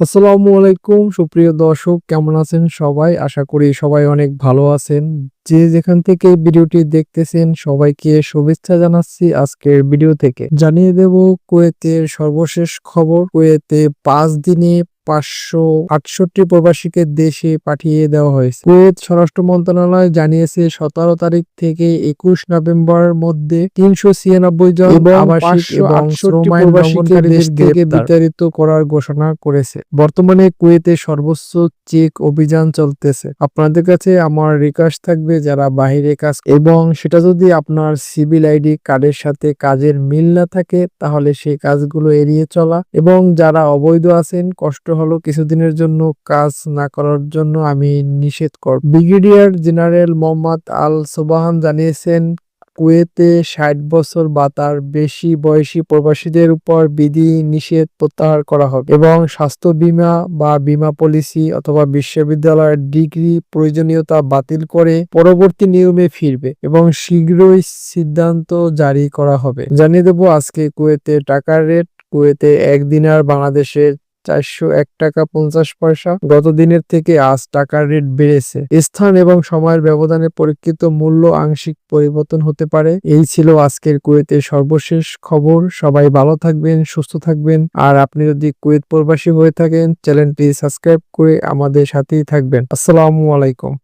আসসালামু আলাইকুম, সুপ্রিয় দর্শক, কেমন আছেন সবাই? আশা করি সবাই অনেক ভালো আছেন। যে যেখান থেকে ভিডিওটি দেখতেছেন, সবাইকে শুভেচ্ছা জানাচ্ছি আজকের ভিডিও থেকে। জানিয়ে দেব কুয়েতের সর্বশেষ খবর। কুয়েতে পাঁচ দিনে পাঁচশো আটষট্টি প্রবাসীকে দেশে পাঠিয়ে দেওয়া হয়েছে। কুয়েত স্বরাষ্ট্র মন্ত্রণালয় জানিয়েছে সতেরো তারিখ থেকে একুশ নভেম্বর মধ্যে তিনশো ছিয়ানব্বই জন আবাসিক এবং শ্রম দেশ থেকে বিতাড়িত করার ঘোষণা করেছে। বর্তমানে কুয়েতে সর্বোচ্চ চেক অভিযান চলতেছে। আপনাদের কাছে আমার রিকোয়েস্ট থাকবে যারা বাহিরে কাজ এবং সেটা যদি আপনার সিভিল আইডি কার্ডের সাথে কাজের মিল না থাকে তাহলে সেই কাজগুলো এড়িয়ে চলা। এবং যারা অবৈধ আছেন কষ্ট হলো কিছুদিনের জন্য কাজ না করার জন্য আমি নিষেধ করব ব্রিগেডিয়ার জেনারেল মোহাম্মদ আল সোবাহান জানিয়েছেন, কুয়েতে ষাট বছর বা তার বেশি বয়সী প্রবাসীদের উপর বিধি নিষেধ প্রত্যাহার করা হবে এবং স্বাস্থ্য বীমা বা বীমা পলিসি অথবা বিশ্ববিদ্যালয়ের ডিগ্রি প্রয়োজনীয়তা বাতিল করে পরবর্তী নিয়মে ফিরবে এবং শীঘ্রই সিদ্ধান্ত জারি করা হবে। জানিয়ে দেবো আজকে কুয়েতে টাকার রেট, কুয়েতে এক দিনার বাংলাদেশের চারশো এক টাকা পঞ্চাশ পয়সা। গত দিনের থেকে আজ টাকার রেট বেড়েছে। স্থান এবং সময়ের ব্যবধানে পরীক্ষিত মূল্য আংশিক পরিবর্তন হতে পারে। এই ছিল আজকের কুয়েতের সর্বশেষ খবর। সবাই ভালো থাকবেন, সুস্থ থাকবেন। আর আপনি যদি কুয়েত প্রবাসী হয়ে থাকেন, চ্যানেলটি সাবস্ক্রাইব করে আমাদের সাথেই থাকবেন। আসসালামু আলাইকুম।